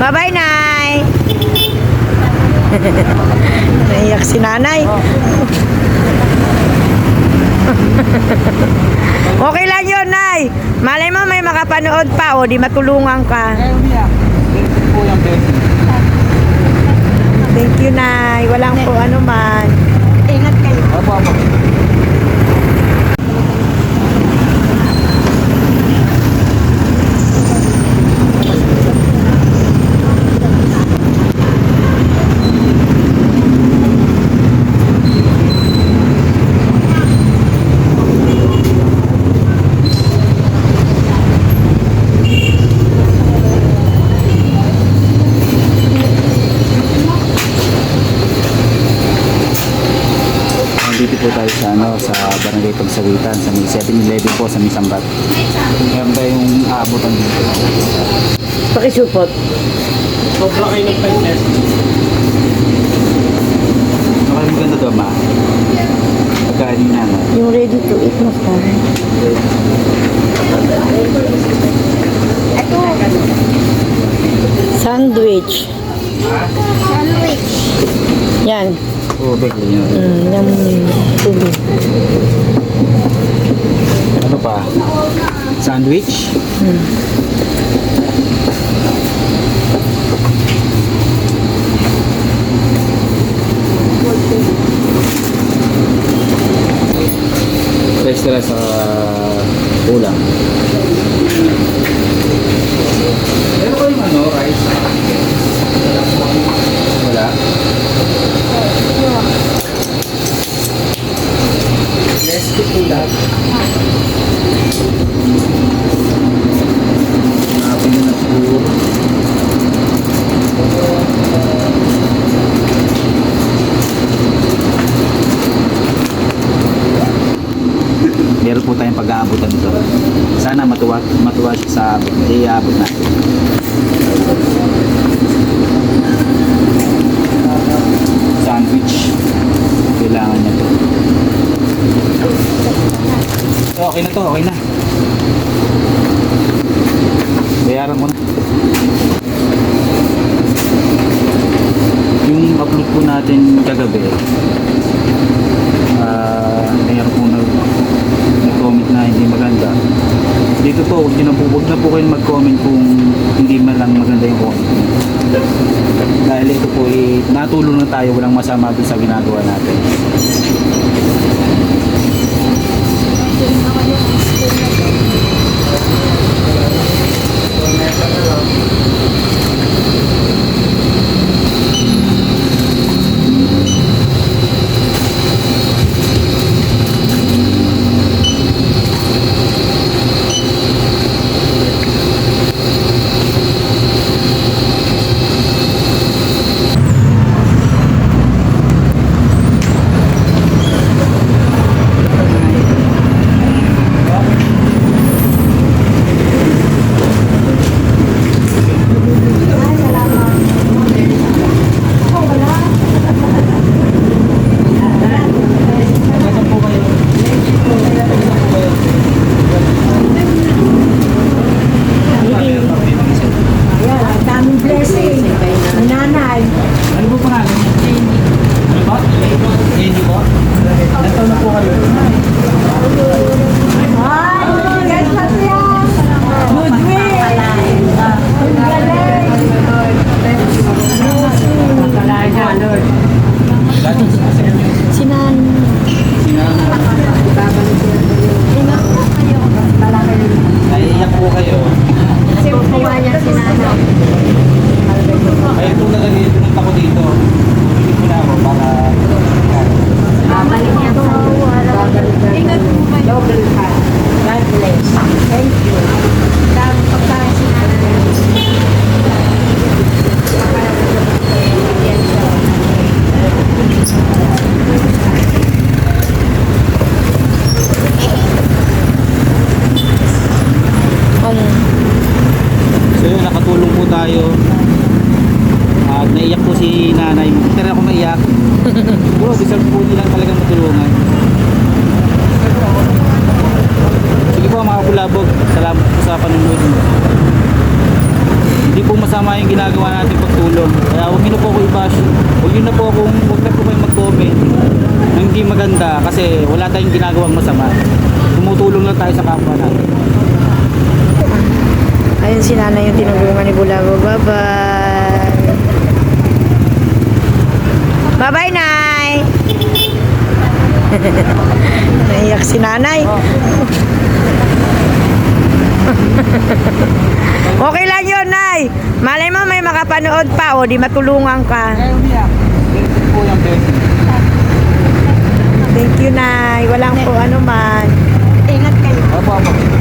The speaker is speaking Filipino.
Bye-bye, Nay. Naiyak si nanay. okay lang yun, Nay. Malay mo may makapanood pa o di matulungan ka. Thank you, Nay. Walang po ano man. Ingat kayo. Opo, opo. Nandito po tayo sa ano sa Barangay Pagsawitan sa may 7-Eleven po sa may Sambat. Meron tayong aabutan dito. Pakisupot. Sobra kayo ng 5 pesos. Baka yung ganda doon ma. Pagkain na na. Yung ready to eat mo pa. Sandwich. Sandwich. Yan. Oo, big yun. Mm, yung tubig. Ano pa? Sandwich? Extra sa ulam. Meron ko yung ano, rice? Wala? Let's cook ulam. Hanapin nyo na siguro. Meron po tayong pag-aabutan ito. Sana matuwa, matuwa siya sa abot. Iabot natin. Sandwich. Kailangan niya to. So, okay na to, okay na. Bayaran ko na. Yung upload po natin kagabi, ah, mayroon po nag, nag-comment na hindi maganda. Dito po, huwag, na po, huwag na po kayo mag-comment kung hindi man lang maganda yung comment. Dahil ito po, eh, natulong na tayo, walang masama dun sa ginagawa natin. Si nanay. Pero ako naiyak. Bro, deserve po nilang talagang matulungan. Sige po mga kulabog. Salamat po sa panunod. Hindi hindi po masama yung ginagawa natin pagtulong. Kaya huwag niyo na po ako i-bash. Huwag niyo na po akong, huwag na po kayo mag-comment ng hindi maganda kasi wala tayong ginagawang masama. Tumutulong lang tayo sa kapwa natin. Ayun si nanay yung tinulungan ni Bulabo. Bye-bye. Bye-bye, Nay. Naiyak si nanay. okay lang yun, Nay. Malay mo may makapanood pa o di matulungan ka. Thank you, Nay. Walang po ano man. Ingat kayo. Opo, opo.